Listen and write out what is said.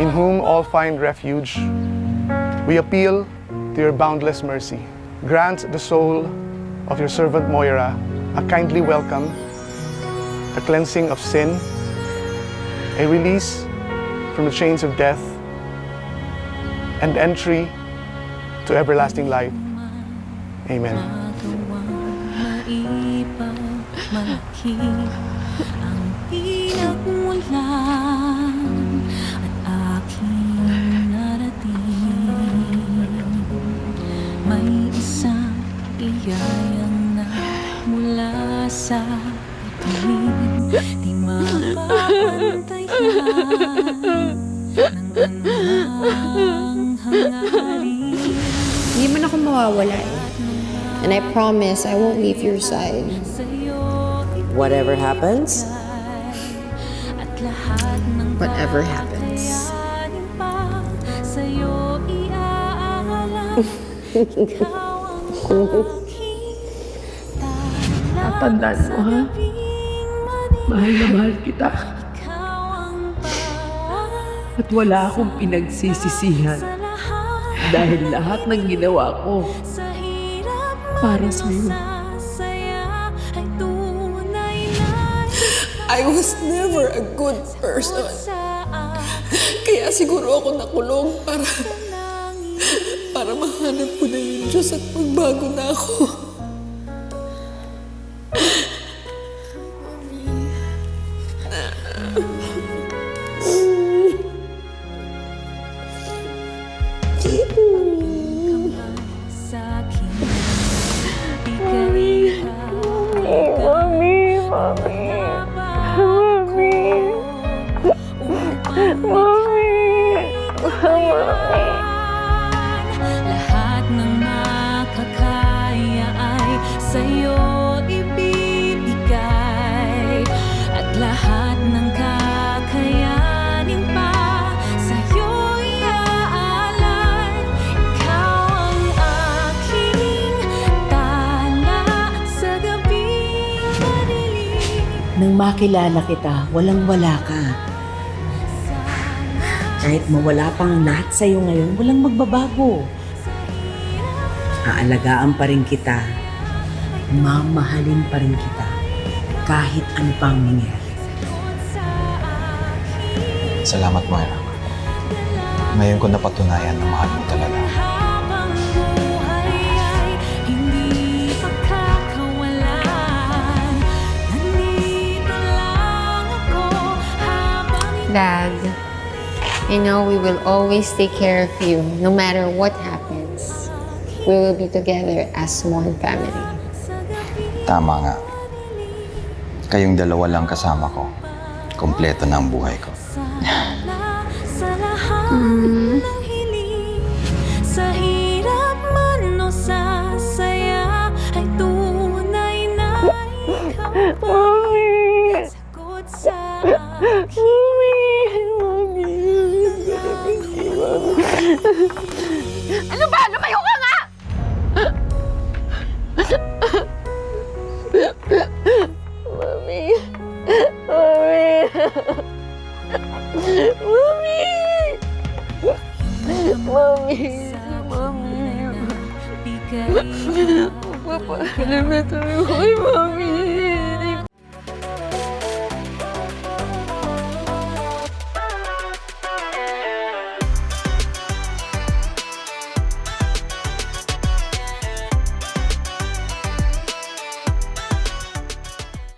in whom all find refuge, we appeal to your boundless mercy. Grant the soul of your servant Moira a kindly welcome, a cleansing of sin, a release from the chains of death, and entry to everlasting life. Amen. Sa bituin Di mapapantayan ng anumang hangarin Hindi man ako mawawala eh. And I promise I won't leave your side. Whatever happens, At lahat ng Whatever happens. Ikaw Tatandaan mo, ha? Mahal na mahal kita. At wala akong pinagsisisihan sa dahil lahat ng ginawa ko Sa para tunay na I was never a good person. sa Kaya siguro ako nakulong para, para mahanap ko na yung Diyos at magbago na ako. Lahat ng makakaya ay sa'yo Nang makilala kita, walang-wala ka. Kahit mawala pang lahat sa'yo ngayon, walang magbabago. Aalagaan pa rin kita. Mamahalin pa rin kita. Kahit ano pang mangyari. Salamat, Moira. Ngayon ko napatunayan na mahal mo talaga. Dad, I know we will always take care of you no matter what happens. We will be together as one family. Tama nga. Kayong dalawa lang kasama ko. Kompleto na ang buhay ko. Sana Ano ba? Lumayo ka nga! Mami! Mami! Mami! Mami! Mami! Bigay Magpapakalam na tuloy ko kay Mami.